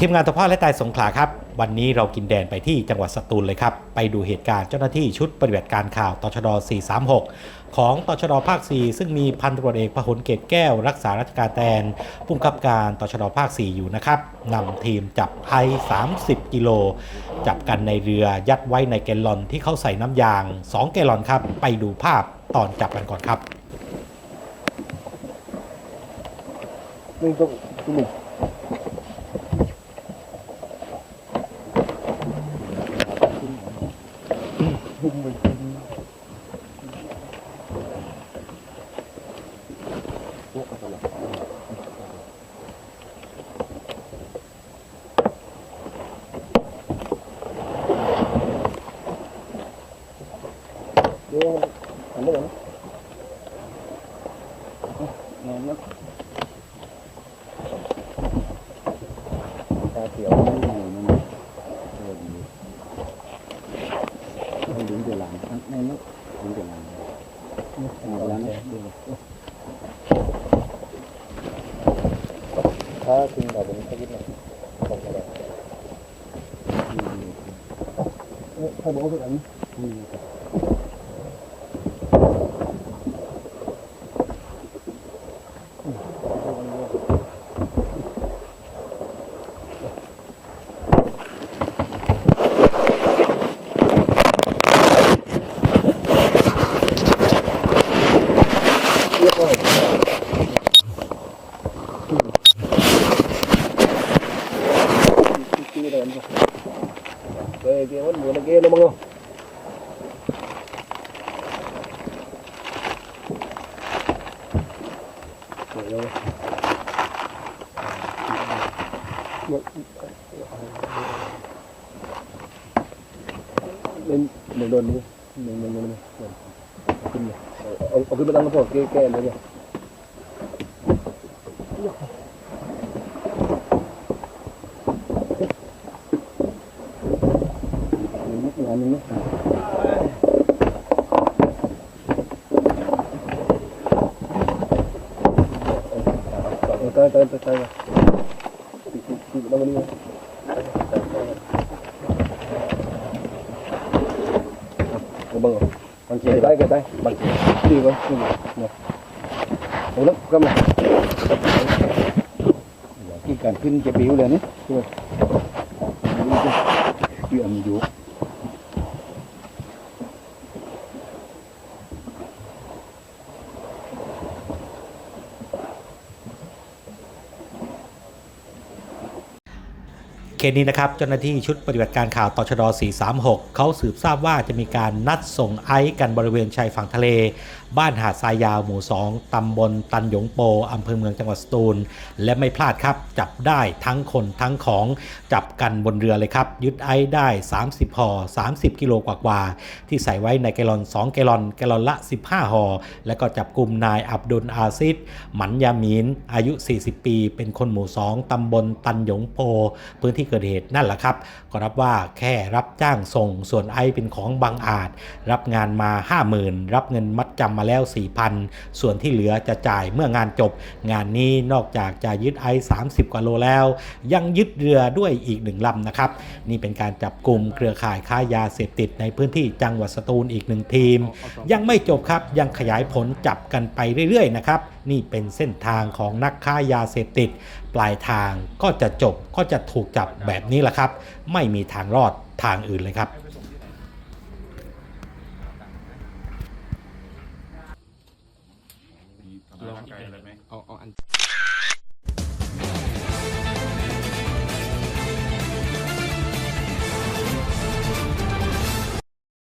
ทีมงานทพและตายสงขลาครับ วันนี้เรากินแดนไปที่จังหวัดสตูลเลยครับ ไปดูเหตุการณ์เจ้าหน้าที่ชุดปฏิบัติการข่าวตชด 436 ของตชดภาค 4 ซึ่งมีพันตำรวจเอกพหลเกตแก้ว รักษาราชการแทนผู้กำกับการตชดภาค 4 อยู่นะครับนำทีมจับไอ30 กิโล จับกันในเรือยัดไว้ในแกลลอนที่เขาใส่น้ำยาง 2 แกลลอนครับ ไปดูภาพตอนจับกันก่อนครับนี่ต้องนี่ khung mình khung Thank you. ini penting. Ini pengabulannya. Ah, tinggal bentar gitu. Ini, saya bawa ke kamu. Iwan mo, nag ng mga. Lên, mình đồn đi. Mình, mình, mình, mình. Ông, ông cứ bắt ăn nó thôi, cái, cái em đấy kìa. tới tới tới tới đâu đi bưng rồi à? bằng chì tay cái tay. Bằng chì. Đi với đi một ủa lắm cơm này. Cái càng kinh cái biểu lên đấy chuyện vụ สนี้นะครับเจ้าหน้าที่ชุดปฏิบัติการข่าวตชด 436 เขาสืบทราบว่าจะมีการนัดส่งไอซ์กันบริเวณชายฝั่งทะเล บ้านหาดทรายยาวหมู่ 2 ตำบลตันหยงโปอำเภอเมืองจังหวัดสตูล และไม่พลาดครับจับได้ทั้งคนทั้งของจับกันบนเรือเลยครับ ยึดไอซ์ได้ 30ห่อ30 กิโลกว่าๆที่ใส่ไว้ในแกลลอน 2 แกลลอนแกลลอนละ 15ห่อและก็จับกลุ่มนายอับดุลอาซิดหมันยามีนอายุ 40 ปี เป็นคนหมู่ 2 ตำบลตันหยงโป พื้นที่เกิดเหตุนั่นแหละครับ ก็รับว่าแค่รับจ้างส่งส่วนไอเป็นของบางอาจ รับงานมา 50,000 รับเงินมัดจำมาแล้ว 4,000 ส่วนที่เหลือจะจ่ายเมื่องานจบ งานนี้นอกจากจะยึดไอ30 กว่าโลแล้ว ยังยึดเรือด้วยอีกหนึ่งลำนะครับ นี่เป็นการจับกลุ่มเครือข่ายค้ายาเสพติดในพื้นที่จังหวัดสตูลอีกหนึ่งทีม ยังไม่จบครับยังขยายผลจับกันไปเรื่อยๆนะครับนี่เป็นเส้นทางของนักค้ายาเสพติด ปลายทางก็จะจบก็จะถูกจับแบบนี้แหละครับ ไม่มีทางรอดทางอื่นเลยครับ